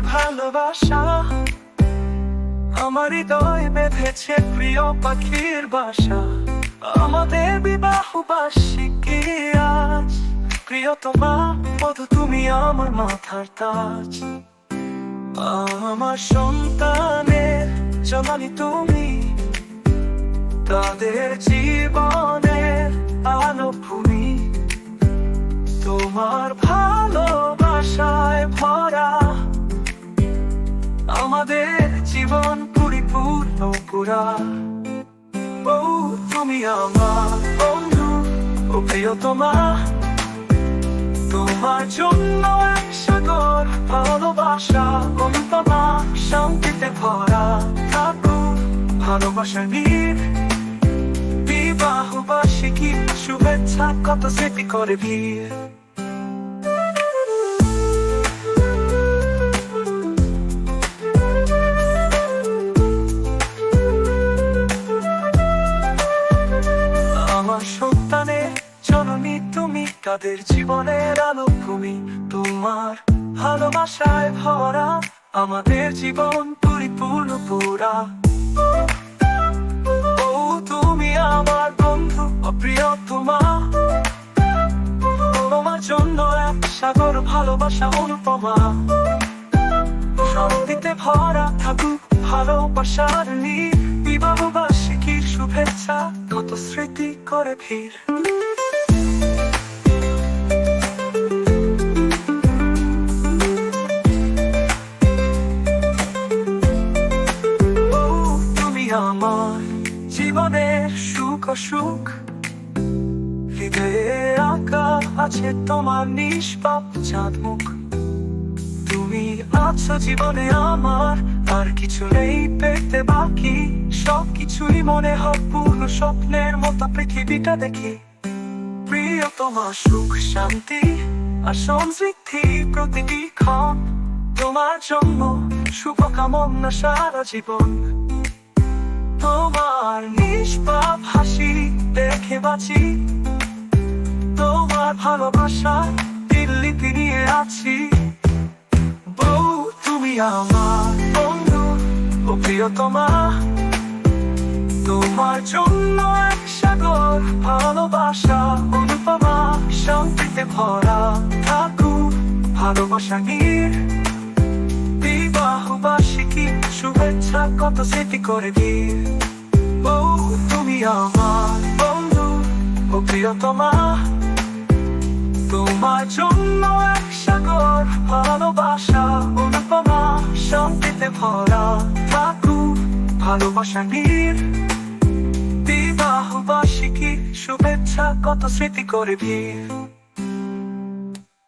ভালোবাসা। আমার হৃদয় বেঁধেছে প্রিয় পাখির বাসা। আমাদের বিবাহ বার্ষিকী আজ। প্রিয়তমা বধু, তুমি আমার মাথার তাজ। আমার সন্তানের জননী তুমি। তাদের জীবনের আলো ভূমি তোমার ভালোবাসায় ভরা। আমাদের জীবন পরিপূর্ণ পুরা ও তুমি আমার বন্ধু, ও প্রিয়তমা তোমার জন্য এক সাগর ভালোবাসা অনুপমা শান্তিতে ভরা থাকুক ভালোবাসা নীর বিবাহ বার্ষিকী শুভেচ্ছা কত স্মৃতি করে ভিড়। তাদের জীবনের আলো তুমি তোমার ভালোবাসায় ভরা আমাদের জীবন পরিপূর্ণ পুরা। ও তুমি আমার বন্ধু, অপ্রিয় তোমা। তোমার জন্য এক সাগর ভালোবাসা অনুপমা। শান্তিতে ভরা থাকুক ভালোবাসার নীর। বিবাহ বার্ষিকীর শুভেচ্ছা কত স্মৃতি করে ভিড় আমার জীবনের সুখ অসুখ। হৃদয়ে আঁকা আছে তোমার নিষ্পাপ চাঁদ মুখ। তুমি আছো জীবনে আমার, আর কিছু নেই পেতে বাকি। সব কিছুই মনে হয় পূর্ণ স্বপ্নের মতো পৃথিবীটা দেখি। প্রিয় তোমার সুখ, শান্তি আর সমৃদ্ধি প্রতিটি ক্ষণ। তোমার জন্য শুভকামনা সারা জীবন। তোমার নিষ্পাপ হাসি দেখে বাঁচি। তোমার ভালোবাসা দিল্লিতে নিয়ে আছি। বউ, তুমি আমার বন্ধু ও প্রিয়তমা। তোমার জন্য এক সাগর ভালোবাসা অনুপমা। শান্তিতে ভরা থাকুক ভালোবাসা নীর। কত স্মৃতি করে দিয়ে বউ তুমি আমার বন্ধু ও প্রিয়তমা তোমার জন্য এক সাগর ভালোবাসা অনুপমা শান্তিতে ভরা থাকুক ভালোবাসা নীর বিবাহ বার্ষিকী শুভেচ্ছা কত স্মৃতি করে ভিড়